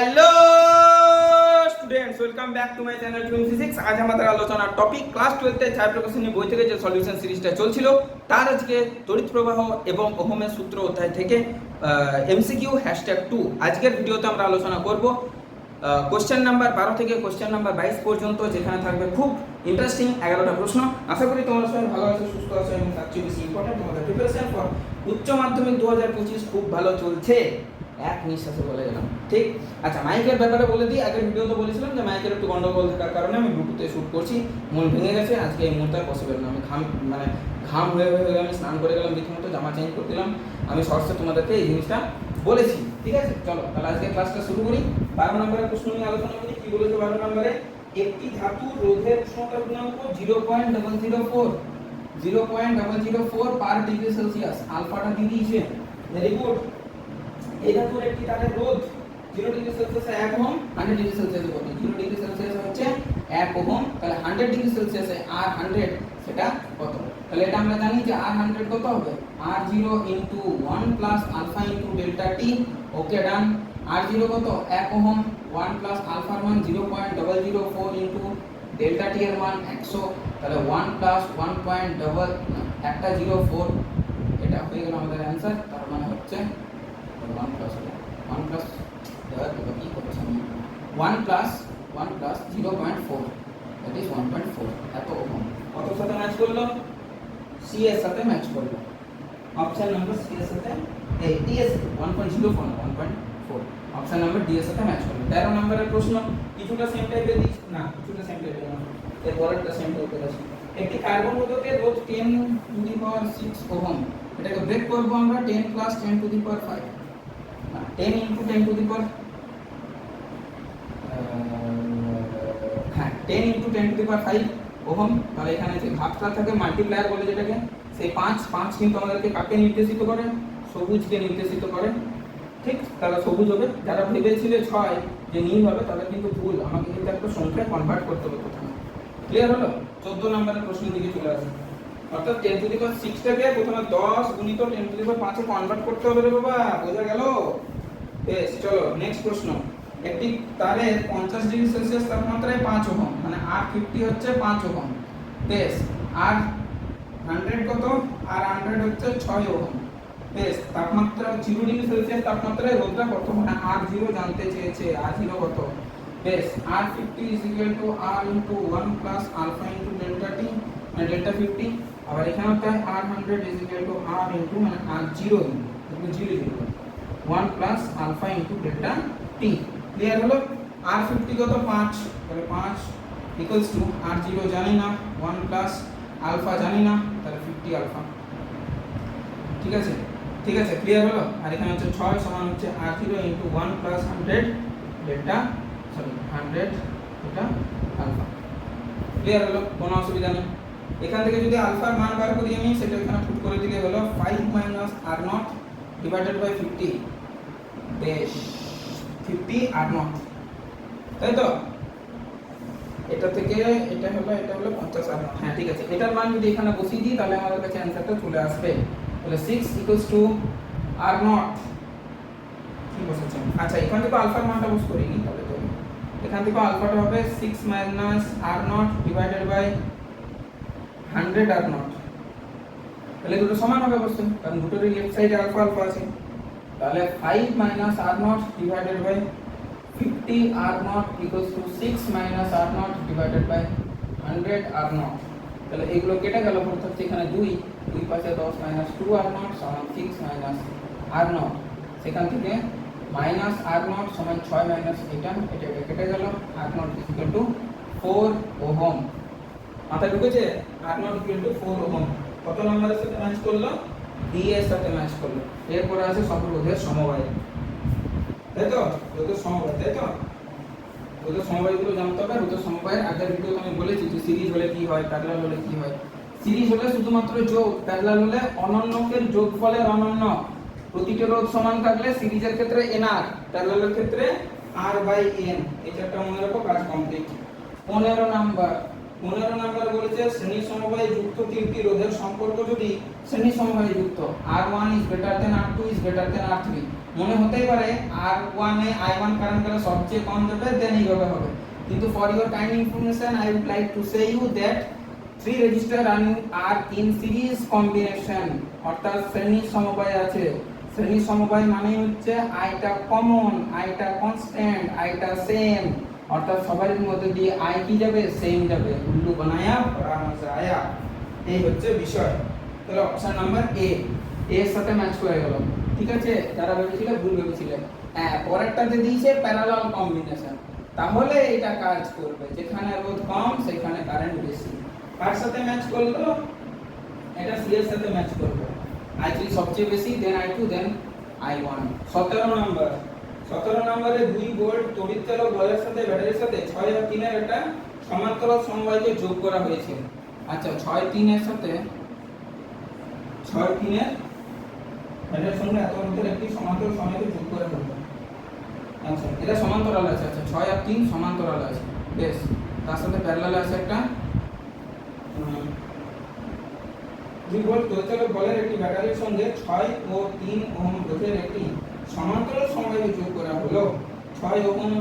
Hello students welcome back to my channel twenty six আজ আমাদের আলোচনার টপিক ক্লাস টুয়েলভে চার প্রকাশনী বই থেকে যে সলিউশন সিরিজটা চলছিল, তার আজকে তড়িৎ প্রবাহ এবং ওহমের সূত্র অধ্যায় থেকে এমসিকিউ হ্যাশট্যাগ টু আজকের ভিডিওতে আমরা আলোচনা করব কোশ্চেন নাম্বার বারো থেকে কোশ্চেন নাম্বার বাইশ পর্যন্ত, যেখানে থাকবে খুব ইন্টারেস্টিং এগারোটা প্রশ্ন। আশা করি তোমরা সবাই ভালো আছো, সুস্থ আছো, এবং তার চেয়ে বেশি ইম্পর্টেন্ট তোমাদের প্রিপারেশন ফর উচ্চ মাধ্যমিক দু পঁচিশ খুব ভালো চলছে। এক নিঃশ্বাসে বলে গেলাম। ঠিক? আচ্ছা মাইকের ব্যাপারে বলে দিই, আগের ভিডিওতে বলেছিলাম যে মাইকের একটু গন্ডগোল থাকার কারণে আমি ব্লুটুথে শ্যুট করছি, মন ভেঙে গেছে, আজকে এই মুহূর্তে পসিবল না। আমি ঘাম মানে ঘাম হয়ে হয়ে আমি স্নান করে গেলাম রীতিমতো জামা চেঞ্জ করে দিলাম। আমি শর্টসে তোমাদেরকে এই জিনিসটা বলেছি, ঠিক আছে? চলো, তাহলে আজকে ক্লাসটা শুরু করি। বারো নম্বরের প্রশ্ন নিয়ে আলোচনা করি, কি বলেছে বারো নম্বরে? একটি ধাতুর রোধের উষ্ণতা গুণাঙ্ক zero point double zero four zero point double zero four per degree Celsius আলফাটা দিয়ে দিয়েছে ভেরি গুড এই ধাতুর একটি তারের রোধ। জিরো ডিগ্রি সেলসিয়াসে এক ওহম হান্ড্রেড ডিগ্রি সেলসিয়াসে কত? জিরো ডিগ্রি সেলসিয়াসে হচ্ছে এক ওহম, তাহলে হান্ড্রেড ডিগ্রি সেলসিয়াসে আর হান্ড্রেড সেটা কত? তাহলে এটা আমরা জানি যে আর হান্ড্রেড কত হবে? R zero into one plus alpha into delta T okay done R zero কত? এক ওহম ওয়ান প্লাস আলফার মান zero point double zero four into delta T এর মান একশো, তাহলে one plus one point double একটা জিরো ফোর এটা হয়ে গেল আমাদের অ্যান্সার তার মানে হচ্ছে ওয়ান প্লাস ওয়ান প্লাস দেওয়ার করছি আমি one plus one plus zero point four that is one point four এত ওহম কত সাথে ম্যাচ করল সি এর সাথে ম্যাচ করল অপশন নাম্বার সি এর সাথে এই ডি এর সাথে one point zero four one point four option number D এর সাথে ম্যাচ করল তেরো নম্বরের প্রশ্ন কিছুটা সেম টাইপের দিচ্ছি না কিছুটা সেম টাইপের না এর পরেরটা সেম টাইপের একটি কার্বন রোধকের রোধ ten to the power six ohm এটাকে ব্রেক করব আমরা ten plus ten to the power five ten into ten to the power হ্যাঁ ten into ten to the power five ohm তাহলে এখানে যে ঘাতটা থাকে মাল্টিপ্লায়ার বলে যেটাকে, সেই পাঁচ পাঁচ কিন্তু আমাদেরকে কাকে নির্দেশিত করে? সবুজকে নির্দেশিত করে। ঠিক? তাহলে সবুজ হবে। যারা ভেবেছিলে ছয় যে নীল হবে, তাদের কিন্তু ভুল। আমাকে কিন্তু একটা সংখ্যায় কনভার্ট করতে হবে প্রথমে। ক্লিয়ার হলো? চোদ্দ নম্বরের প্রশ্নের দিকে চলে আসে। অর্থাৎ টেন টু দি পাওয়ার সিক্সটাকে প্রথমে দশ গুণিত টেন টু দি পাওয়ার পাঁচে কনভার্ট করতে হবে রে বাবা, বোঝা গেল? বেশ, চলো নেক্সট প্রশ্ন। একটি তারের পঞ্চাশ ডিগ্রি সেলসিয়াস তাপমাত্রায় পাঁচ ওহম মানে আর ফিফটি হচ্ছে পাঁচ ওহম। বেশ, আর হান্ড্রেড কত? আর হান্ড্রেড হচ্ছে ছয় ওহম। বেশ, তাপমাত্রা জিরো ডিগ্রি সেলসিয়াস তাপমাত্রায় রোদটা কত? মানে আর জিরো জানতে চেয়েছে, আর জিরো কত? বেশ, R fifty is equal to R into one plus alpha into delta T মানে ডেল্টা ফিফটি আবার এখানেও তাই R hundred is equal to R into মানে R zero into zero zero one plus alpha into delta T clear হলো? R fifty কত? পাঁচ। তাহলে পাঁচ ইকুয়ালস টু আর জিরো জানি না। ওয়ান প্লাস আলফা জানি না। তাহলে ফিফটি আলফা ঠিক আছে? ঠিক আছে ক্লিয়ার হলো? আর এখানে হচ্ছে ছয় সমান হচ্ছে R zero into one plus hundred delta sorry hundred এটা আলফা ক্লিয়ার হলো? কোনো অসুবিধা নেই। এখান থেকে যদি আলফার মান বার করি আমি, সেটা এখানে ফুট করে দিলে হলো five minus R naught divided by fifty বেশ ফিফটি আর নট তাই তো? এটা থেকে এটা হলো এটা হলো পঞ্চাশ আর হ্যাঁ ঠিক আছে। এটার মান যদি এখানে বসিয়ে দিই, তাহলে আমাদের কাছে অ্যান্সারটা চলে আসবে। তাহলে six equals to R naught কি বসেছেন আচ্ছা এখান থেকে আলফার মানটা বস করিনি তাহলে তো। এখান থেকে আলফাটা হবে six minus R naught divided by hundred R naught তাহলে দুটো সমান হবে অবশ্যই কারণ দুটোরই লেফট সাইডে আলফা আলফা আছে। তাহলে five minus R naught divided by fifty R naught equals to six minus R naught divided by hundred R naught তাহলে এগুলো কেটে গেল অর্থাৎ এখানে দুই। দুই পাশে দশ মাইনাস টু আর নট সমান সিক্স মাইনাস আর নট সেখান থেকে মাইনাস আর নট সমান ছয় মাইনাস এটা এটা এটা কেটে গেল। R naught equal to four ohm. মাথায় ঢুকেছে R naught equal to four ohm. কত নম্বরের সাথে ম্যাচ করল? ডি এর সাথে ম্যাচ করল। এরপরে আছে সব রোধের সমবায়। তাই তো? রোধের সমবায়, তাই তো? রোধের সমবায়গুলো জানতে হবে রোধের সমবায়ের আগের ভিডিওতে আমি বলেছি যে সিরিজ হলে কি হয় প্যারালাল হলে কি হয়। সিরিজ হলে শুধুমাত্র যোগ প্যারালাল হলে অনন্যকের যোগফলের অনন্য। প্রতিটি রোধ সমান থাকলে সিরিজের ক্ষেত্রে এনআর প্যারালালের ক্ষেত্রে আর বাই এন এই চারটা মনে রাখো কাজ কমপ্লিট পনেরো নাম্বার পনেরো নাম্বার বলেছে, শ্রেণি সমবায় যুক্ত তিনটি রোধের সম্পর্ক যদি শ্রেণি সমবায় যুক্ত R one is better than R two is better than R three মনে হতেই পারে আর ওয়ানে আই ওয়ান কারেন্ট গেলে সবচেয়ে কম দেবে দেন এইভাবে হবে। কিন্তু for your kind information I would like to say you that three resistor are in series combination অর্থাৎ শ্রেণি সমবায় আছে। শ্রেণি সমবায় মানে হচ্ছে আইটা কমন আইটা কনস্ট্যান্ট আইটা সেম অর্থাৎ সবার মধ্যে দিয়ে আই কি যাবে? সেম যাবে। উল্লু বানায়া, পরামর্শ আয়া। এই হচ্ছে বিষয়। তাহলে অপশন নাম্বার এ এর সাথে ম্যাচ করে গেল। ঠিক আছে? যারা ভেবেছিলে ভুল ভেবেছিলে। হ্যাঁ পরেরটাতে দিয়েছে প্যারালাল কম্বিনেশন তাহলে এটা কাজ করবে। যেখানে রোধ কম, সেখানে কারেন্ট বেশি। কার সাথে ম্যাচ করল? এটা সি এর সাথে ম্যাচ করবে আই থ্রি সবচেয়ে বেশি then I two then I one সতেরো নম্বর সতেরো নম্বরে দুই ভোল্ট তড়িৎ চালক বলের সাথে ব্যাটারির সাথে ছয় আর তিনের একটা সমান্তরাল সমবায়কে যোগ করা হয়েছে। আচ্ছা ছয় তিনের সাথে ছয় তিনের এটার সঙ্গে এত মধ্যে একটি সমান্তরাল সময়কে যোগ করা হলো আচ্ছা এটা সমান্তরাল আছে আচ্ছা ছয় আর তিন সমান্তরাল আছে। বেশ, তার সাথে প্যারালাল আছে একটা দুই ভোল্ট তড়িৎচালক বলের একটি ব্যাটারির সঙ্গে ছয় ও তিন ওহম রোধের একটি সমান্তরাল সমবায়ে যোগ করা হলো। ছয় ওহম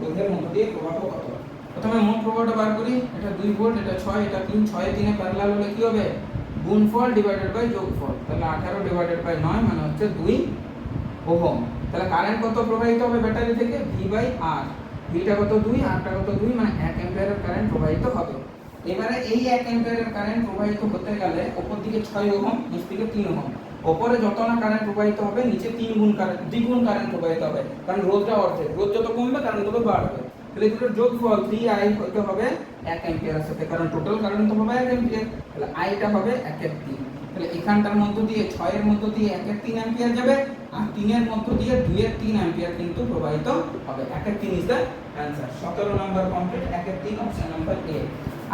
রোধের মধ্য দিয়ে প্রবাহ কত? প্রথমে মোট প্রবাহটা বার করি, এটা দুই ভোল্ট, এটা ছয়, এটা তিন, ছয় তিনে প্যারালাল হলে কি হবে? গুণফল ডিভাইডেড বাই যোগফল। তাহলে আঠারো ডিভাইডেড বাই নয় মানে হচ্ছে দুই ওহম। তাহলে কারেন্ট কত প্রবাহিত হবে ব্যাটারি থেকে? ভি বাই আর ভিটা কত দুই আরটা কত দুই মানে এক অ্যাম্পিয়ারের কারেন্ট প্রবাহিত হবে। এবারে এই এক অ্যাম্পিয়ারের কারেন্ট প্রবাহিত হতে গেলে, ওপর দিকে ছয় ওহম, নিচ দিকে তিন ওহম। ওপরে যত না কারেন্ট প্রবাহিত হবে, নিচে তিন গুণ কারেন্ট দ্বিগুণ কারেন্ট প্রবাহিত হবে। কারণ রোধটা অর্ধেক। রোধ যত কমবে কারেন্ট তত বাড়বে। তাহলে দুটোর যোগফল থ্রি আই হতে হবে এক অ্যাম্পিয়ারের সাথে। কারণ টোটাল কারেন্ট হবে এক অ্যাম্পিয়ার তাহলে আইটা হবে এক এক তিন। তাহলে এখানটার মধ্য দিয়ে, ছয়ের মধ্য দিয়ে এক এক তিন অ্যাম্পিয়ার যাবে, আর তিনের মধ্য দিয়ে দুই দুইয়ের তিন অ্যাম্পিয়ার কিন্তু প্রবাহিত হবে। এক এক তিন ইজ দ্য অ্যান্সার সতেরো নম্বর কমপ্লিট এক এক তিন অপশন নম্বর এ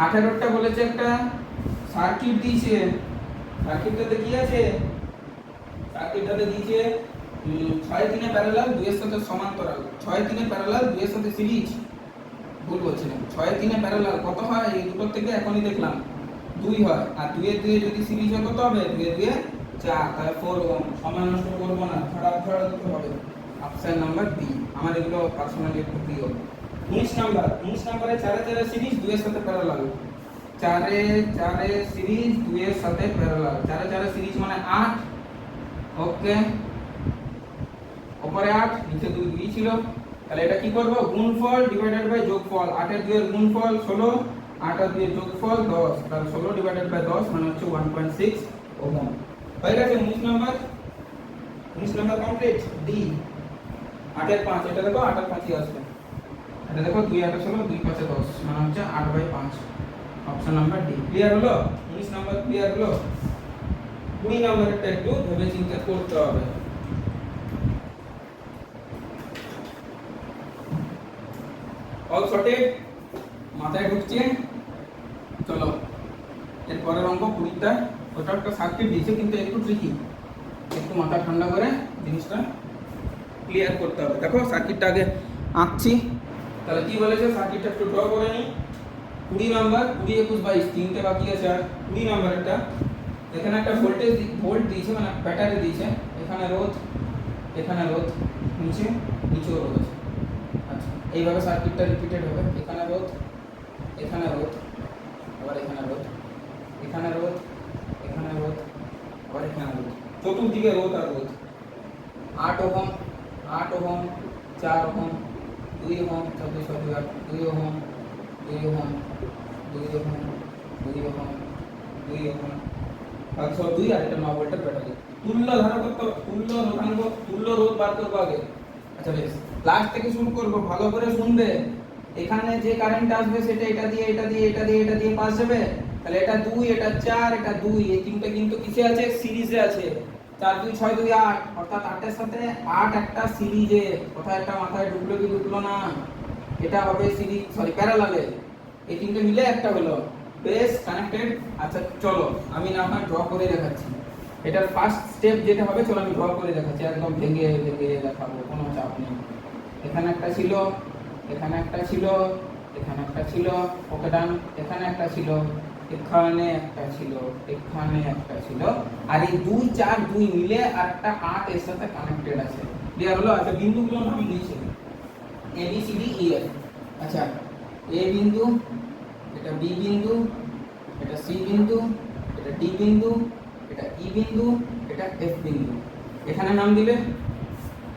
আঠারোটা বলেছে একটা সার্কিট দিয়েছে। সার্কিটটাতে কি আছে? সার্কিটটাতে দিয়েছে ছয় তিনে প্যারালাল দুইয়ের সাথে সমান্তরাল। ছয় তিনে প্যারালাল দুইয়ের সাথে সিরিজ ভুল বলছিলাম। ছয় তিনে প্যারালাল কত হয়? এই দুটোর থেকে এখনই দেখলাম। দুই হয়। আর দুয়ে দুয়ে যদি সিরিজ হয়, কত হবে? দুয়ে দুয়ে চার। তাহলে ফোর ওম সময় নষ্ট করব না। খারাপ খারাপ দিতে হবে। অপশন নাম্বার বি আমার এগুলো পার্সোনালি একটু প্রিয়। উনিশ নাম্বার। উনিশ নাম্বারে চারে চারে সিরিজ দুইয়ের সাথে প্যারালাল চারে চারে সিরিজ দুইয়ের সাথে প্যারালাল চারে চারে সিরিজ মানে আট। ওকে। ওপরে আট, নিচে দুই দুই ছিল। তাহলে এটা কি করব? গুণফল ডিভাইডেড বাই যোগফল। আটের দুইয়ের গুণফল ষোলো আট আর দুইয়ের যোগফল দশ। তাহলে ষোলো ডিভাইডেড বাই দশ মানে হচ্ছে ওয়ান পয়েন্ট সিক্স ওহম। হয়ে গেছে উনিশ নম্বর। উনিশ নম্বর কমপ্লিট ডি আটের পাঁচ, এটা দেখো, আটের পাঁচই আসবে। এটা দেখো, দুই আটে ষোলো, দুই পাঁচে দশ মানে হচ্ছে আট বাই পাঁচ। অপশন নাম্বার ডি ক্লিয়ার হলো? উনিশ নম্বর ক্লিয়ার হলো? কুড়ি নম্বরেরটা একটু ভেবে চিন্তা করতে হবে। অল সর্টেড মাথায় ঢুকছে? চলো। এর পরের অঙ্ক কুড়িটা। ওটা একটা সার্কিট দিয়েছে, কিন্তু একটু ট্রিকি একটু মাথা ঠান্ডা করে জিনিসটা ক্লিয়ার করতে হবে। দেখো সার্কিটটা আগে আঁকছি। তাহলে কি বলেছে? সার্কিটটা একটু ড্র করে নিই। কুড়ি নাম্বার কুড়ি, একুশ, বাইশ, তিনটে বাকি আছে। আর কুড়ি নাম্বারটা এখানে একটা ভোল্টেজ ভোল্ট দিয়েছে মানে ব্যাটারি দিয়েছে। এখানে রোধ এখানে রোধ, নিচে, নিচেও রোধ আছে। আচ্ছা এইভাবে সার্কিটটা রিপিটেড হবে। এখানে রোধ এখানে রোধ, আবার এখানে রোধ এখানে রোধ এখানে রোধ, আবার এখানে রোধ। চতুর্দিকে রোধ আর রোধ। আট ওহম আট ওহম, চার ওহম, দুই ওহম চব্বিশ দুই আট দুই ওহম দুই ওহম দুই ওহম দুই ওহম দুই ওহম একশো দুই আর এটা ন ভোল্টের ব্যাটারি তুল্য ধারা করতে হবে, তুল্য রোধাঙ্গ তুল্য রোধ বার করব আগে। আচ্ছা বেশ লাস্ট থেকে শুরু করব ভালো করে শুনবে। এখানে যে কারেন্ট আসবে সেটা এটা দিয়ে এটা দিয়ে এটা দিয়ে এটা দিয়ে পাস যাবে তাহলে এটা দুই এটা চার এটা দুই এই তিনটে কিন্তু কিসে আছে? সিরিজে আছে। চার দুই ছয় দুই আট অর্থাৎ আটের সাথে আট একটা সিরিজে কোথায় একটা মাথায় ঢুকলো কি ঢুকলো না এটা হবে সিরিজ সরি প্যারালালে এই তিনটে মিলে একটা হলো। বেশ কানেক্টেড আচ্ছা চলো, আমি না হয় ড্র করে দেখাচ্ছি। এটার ফার্স্ট স্টেপ যেটা হবে, চলো আমি ড্র করে দেখাচ্ছি। একদম ভেঙে ভেঙে দেখাবো, কোনো চাপ নেই। এখানে একটা ছিল, এখানে একটা ছিল, এখানে একটা ছিল ওকে ডান এখানে একটা ছিল, এখানে একটা ছিল, এখানে একটা ছিল। আর এই দুই, চার, দুই মিলে একটা আট এর সাথে কানেক্টেড আছে। ক্লিয়ার হলো? আচ্ছা বিন্দুগুলো নাম দিয়েছে। A B C D E F আচ্ছা এ বিন্দু এটা বি বিন্দু, এটা সি বিন্দু, এটা ডি বিন্দু, এটা ই বিন্দু, এটা এফ বিন্দু। এখানে নাম দিলে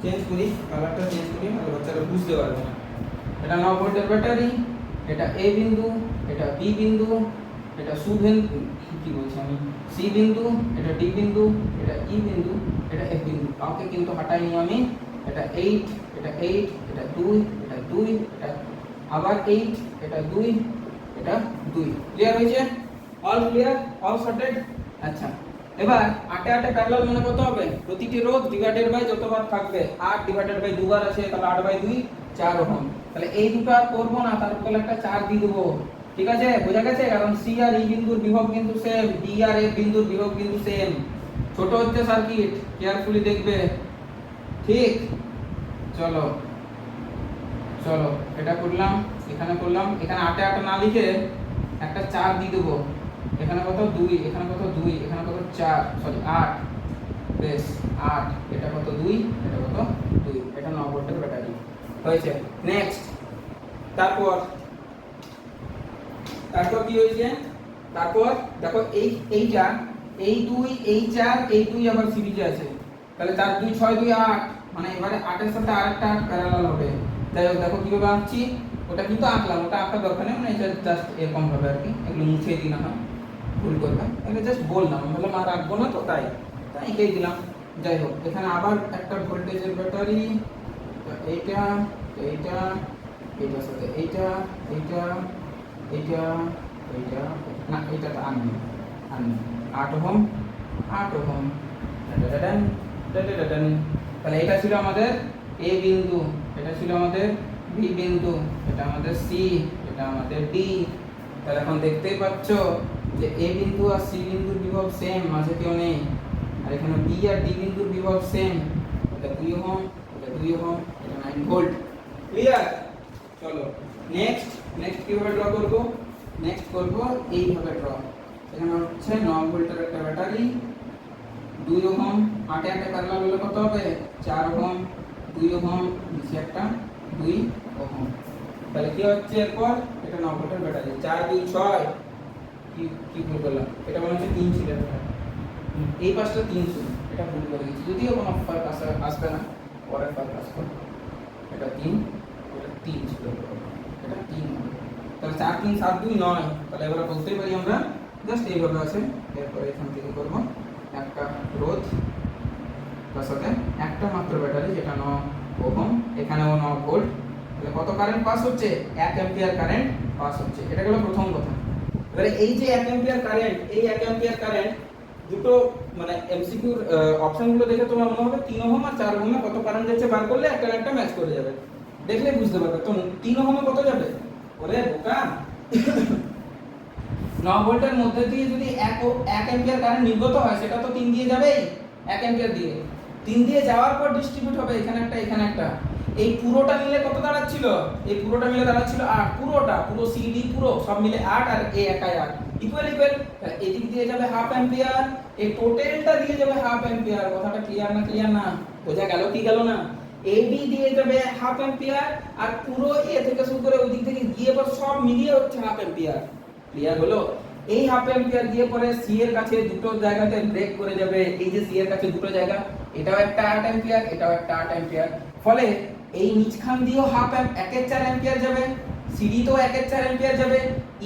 চেঞ্জ করি কালারটা চেঞ্জ করি আর বাচ্চারা বুঝতে পারবে না। এটা ন ভোল্টের ব্যাটারি এটা এ বিন্দু, এটা বি বিন্দু, এটা সুবিন্দু কি বলছি আমি? সি বিন্দু, এটা ডি বিন্দু, এটা ই বিন্দু, এটা এফ বিন্দু। কাউকে কিন্তু হাঁটাইনি আমি। এটা এইট এটা এইট এটা দুই এটা দুই, এটা আবার এইট এটা দুই এটা দুই। ক্লিয়ার হয়েছে? অল ক্লিয়ার অল সর্টেড আচ্ছা। এবার আটে আটে প্যারালাল মানে কত হবে। প্রতিটি রোধ ডিভাইডেড বাই যতবার থাকবে, আট ডিভাইডেড বাই দুবার আছে, তাহলে আট বাই দুই, চার ওহম। তাহলে এই দুটো আর করব না তার বদলে একটা চার দিয়ে দেবো। ঠিক আছে? বোঝা গেছে? কারণ সি আর ই বিন্দুর বিভব কিন্তু সেম ডি আর এফ বিন্দুর বিভব কিন্তু সেম ছোট হচ্ছে সার্কিট কেয়ারফুলি দেখবে। ঠিক? চলো। চলো, এটা করলাম, এখানে করলাম, এখানে আটে আটে না লিখে একটা চার দিয়ে দেবো। এখানে কত? দুই, এখানে কত? দুই, এখানে কত? চার সরি আট। বেশ, আট, এটা কত? দুই, এটা কত? দুই, এটা ন ভোল্টের ব্যাটারি। হয়েছে নেক্সট তারপর তারপর কি হয়েছে? তারপর, দেখো, এই, এইটা, এই দুই, এই চার, এই দুই আবার সিরিজে আছে। তাহলে চার, দুই, ছয়, দুই, আট মানে এবারে আটের সাথে আরেকটা আট প্যারালাল হবে। যাই হোক দেখো কীভাবে আঁকছি ওটা কিন্তু আঁকলাম ওটা আঁকার দরকার নেই মানে এটা জাস্ট এরকম ভাবে আর কি এগুলো মুছে দিই না হয় ভুল করবে এগুলো জাস্ট বললাম বললাম আর রাখব না তো তাই তাই এঁকেই দিলাম যাই হোক এখানে আবার একটা ভোল্টেজের ব্যাটারি এইটা এইটা এইটার সাথে এইটা এইটা এইটা এইটা না এইটা তো আননি আননি আট ওহম আট ওহম ডাডাডাডান, ডাডাডাডান। তাহলে এটা ছিল আমাদের এ বিন্দু এটা ছিল আমাদের বি বিন্দু, এটা আমাদের সি এটা আমাদের ডি তাহলে এখন দেখতেই পাচ্ছ যে এ বিন্দু আর সি বিন্দুর বিভব সেম মাঝে কেউ নেই। আর এখানে বি আর ডি বিন্দুর বিভব সেম এটা দুই ওহম এটা দুই ওহম, এটা নাইন ভোল্ট ক্লিয়ার চলো নেক্সট নেক্সট কীভাবে ড্র করব? নেক্সট করব এইভাবে ড্র এখানে হচ্ছে ন ভোল্টের একটা ব্যাটারি, দুই ওহম আটে আটে প্যারালাল হলে কত হবে? চার ওহম। দুই ওহম, নিচে একটা, দুই ওহম। তাহলে কি হচ্ছে এরপর? এটা ন ভোল্টের ব্যাটারি। চার দুই ছয়, কি কি ভুল করলাম? এটা মনে হচ্ছে তিন ছিল এই পাঁচটা তিন ছিল, এটা ভুল করে দিয়েছি। যদিও কোনো ফার্ক আসে আসবে না, পরের ফার্ক আসবে এটা তিন এটা তিন ছিল এটা তিন তাহলে চার তিন, সাত দুই নয়। তাহলে এবারে বলতেই পারি আমরা জাস্ট এইভাবে আছে। এরপরে এখান থেকে করব। একটা রোধ তার সাথে একটা মাত্র ব্যাটারি যেটা ন ওহম, এখানেও ন ভোল্ট তাহলে কত কারেন্ট পাস হচ্ছে? এক অ্যাম্পিয়ার কারেন্ট পাস হচ্ছে। এটা গেল প্রথম কথা। এবারে এই যে এক অ্যাম্পিয়ার কারেন্ট এই এক অ্যাম্পিয়ার কারেন্ট দুটো মানে এমসিকিউর অপশনগুলো দেখে তোমার মনে হবে তিন ওহম আর চার ওহমে কত কারেন্ট যাচ্ছে বার করলে একটা একটা ম্যাচ করে যাবে। দেখলে বুঝতে পারবে। তো তিন ওহমে কত যাবে? ওরে বোকা। ন ভোল্টের মধ্যে দিয়ে যদি এক এক অ্যাম্পিয়ার কারেন্ট নির্গত হয়, সেটা তো তিন দিয়ে যাবেই। এক অ্যাম্পিয়ার দিয়ে। তিন দিয়ে যাওয়ার পর ডিস্ট্রিবিউট হবে, এখানে একটা এখানে একটা। এই পুরোটা মিলে কত দাঁড়াচ্ছিল? এই পুরোটা মিলে দাঁড়াচ্ছিল আট। পুরোটা, পুরো সিডি পুরো, সব মিলে আট আর এ একাই আট। ইকুয়াল ইকুয়াল এদিক দিয়ে যাবে হাফ অ্যাম্পিয়ার এই টোটালটা দিয়ে যাবে হাফ অ্যাম্পিয়ার কথাটা ক্লিয়ার না ক্লিয়ার না? বোঝা গেল কি গেল না? এবি দিয়ে যাবে হাফ অ্যাম্পিয়ার আর পুরো এ থেকে শুরু করে ওই দিক থেকে গিয়ে সব মিলিয়ে হচ্ছে হাফ অ্যাম্পিয়ার ক্লিয়ার হলো? এই হাফ অ্যাম্পিয়ার গিয়ে পরে সি এর কাছে দুটো জায়গাতে ব্রেক করে যাবে। এই যে সি এর কাছে দুটো জায়গা, এটাও একটা আট অ্যাম্পিয়ার এটাও একটা আট অ্যাম্পিয়ার ফলে এই নিচখান দিয়েও হাফ এম্প একের চার অ্যাম্পিয়ার যাবে সিডি তো একের চার অ্যাম্পিয়ার যাবে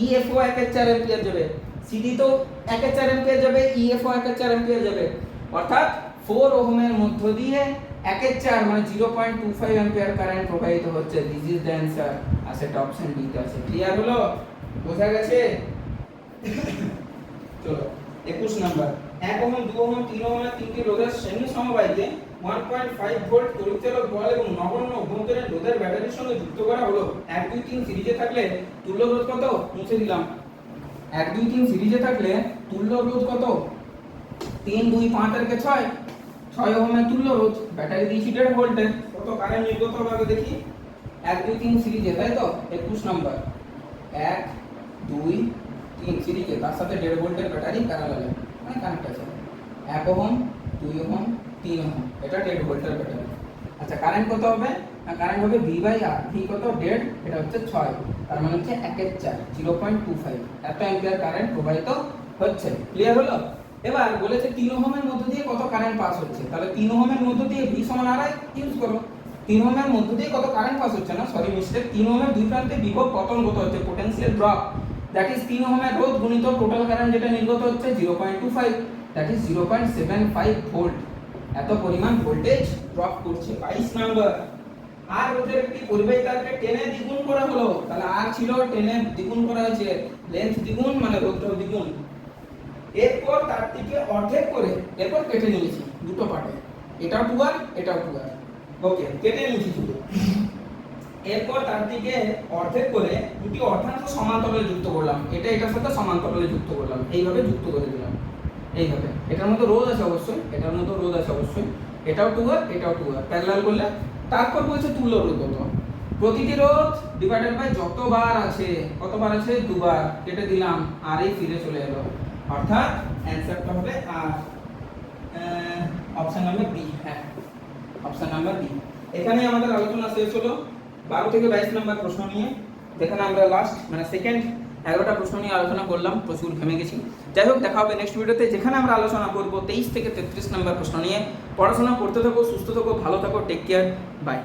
ইএফও একের চার অ্যাম্পিয়ার যাবে। সিডি তো একের চার অ্যাম্পিয়ার যাবে ই এফ ইএফও একের চার অ্যাম্পিয়ার যাবে। অর্থাৎ ফোর ওহমের মধ্য দিয়ে একের চার মানে zero point two five ampere current প্রবাহিত হচ্ছে। দিস ইজ দ্য অ্যান্সার আর সেটা অপশন আছে। ক্লিয়ার হলো? বোঝা গেছে? চলো, একুশ নাম্বার। এক ওহম, দু ওহম, তিন ওহমের তিনটি রোধের শ্রেণি সমবায়কে ওয়ান পয়েন্ট ফাইভ ভোল্ট তড়িৎচালক বল এবং নগণ্য অভ্যন্তরীণ রোধের ব্যাটারির সঙ্গে যুক্ত করা হলো। এক, দুই, তিন সিরিজে থাকলে তুল্য রোধ কত? মুছে দিলাম। এক, দুই, তিন সিরিজে থাকলে তুল্য রোধ কত? তিন, দুই, পাঁচ আর ছয়? ছয় ওহমের তুল্য রোধ। ব্যাটারি দিয়েছি দেড় ভোল্টের কত কারেন্ট নির্গত হবে আগে দেখি? এক, দুই, তিন সিরিজে, তাই তো? একুশ নম্বর। এক, দুই তিন সিরিজে তার সাথে দেড় ভোল্টের ব্যাটারি প্যারালালে মানে কানেক্ট আছে। এক ওহম, দুই ওহম, তিন ওহম, এটা দেড় ভোল্টের ব্যাটারি। আচ্ছা কারেন্ট কত হবে? না কারেন্ট হবে ভি বাই আর ভি কত? দেড়, এটা হচ্ছে ছয়, তার মানে হচ্ছে একের চার জিরো পয়েন্ট টু ফাইভ এত অ্যাম্পিয়ার কারেন্ট প্রবাহিত হচ্ছে। ক্লিয়ার হলো? এবার বলেছে তিন ওহমের মধ্য দিয়ে কত কারেন্ট পাস হচ্ছে? তাহলে তিন ওহমের মধ্য দিয়ে ভি সমান আর ইউজ করো। তিন ওহমের মধ্য দিয়ে কত কারেন্ট পাস হচ্ছে না? সরি মিস্টেক তিন ওহমের দুই প্রান্তে বিভব পতন কত হচ্ছে? পোটেনশিয়াল ড্রপ দ্যাট ইজ তিন ওহমের রোধ গুণিত টোটাল কারেন্ট যেটা নির্গত হচ্ছে zero point two five that is zero point seven five volt এত পরিমাণ ভোল্টেজ ড্রপ করছে। বাইশ নাম্বার আর রোধের একটি পরিবাহিতাকে টেনে দ্বিগুণ করা হলো। তাহলে আর ছিল টেনে দ্বিগুণ করা হয়েছে। লেন্থ দ্বিগুণ মানে রোধটাও দ্বিগুণ। এরপর তার থেকে অর্ধেক করে এরপর কেটে নিয়েছি দুটো পার্টে এটাও আর এটাও টু আর ওকে কেটে নিয়েছি শুধু। এরপর তার থেকে অর্ধেক করে দুটি অর্ধাংশ সমান্তরালে যুক্ত করলাম। এটা এটার সাথে সমান্তরালে যুক্ত করলাম। এইভাবে যুক্ত করে দিলাম। এইভাবে। এটার মতো রোধ আছে অবশ্যই। এটার মধ্যে রোধ আছে অবশ্যই। এটাও টু আর এটাও টু আর প্যারালাল করলে তারপর বলছে তুল্য রোধ কত? প্রতিটি রোধ ডিভাইডেড বাই যতবার আছে, কতবার আছে? দুবার। কেটে দিলাম, আর এই ফিরে চলে এলো। অর্থাৎ অ্যান্সারটা হবে আর অপশন নাম্বার বি হ্যাঁ অপশন নাম্বার বি এখানেই আমাদের আলোচনা শেষ হলো। বারো থেকে বাইশ নম্বর প্রশ্ন নিয়ে, যেখানে আমরা লাস্ট মানে সেকেন্ড এগারোটা প্রশ্ন নিয়ে আলোচনা করলাম, প্রচুর ঘেমে গেছি। যাই হোক, দেখা হবে নেক্সট ভিডিওতে যেখানে আমরা আলোচনা করব তেইশ থেকে তেত্রিশ নম্বর প্রশ্ন নিয়ে। পড়াশোনা করতে থাকো, সুস্থ থাকো, ভালো থাকো টেক কেয়ার বাই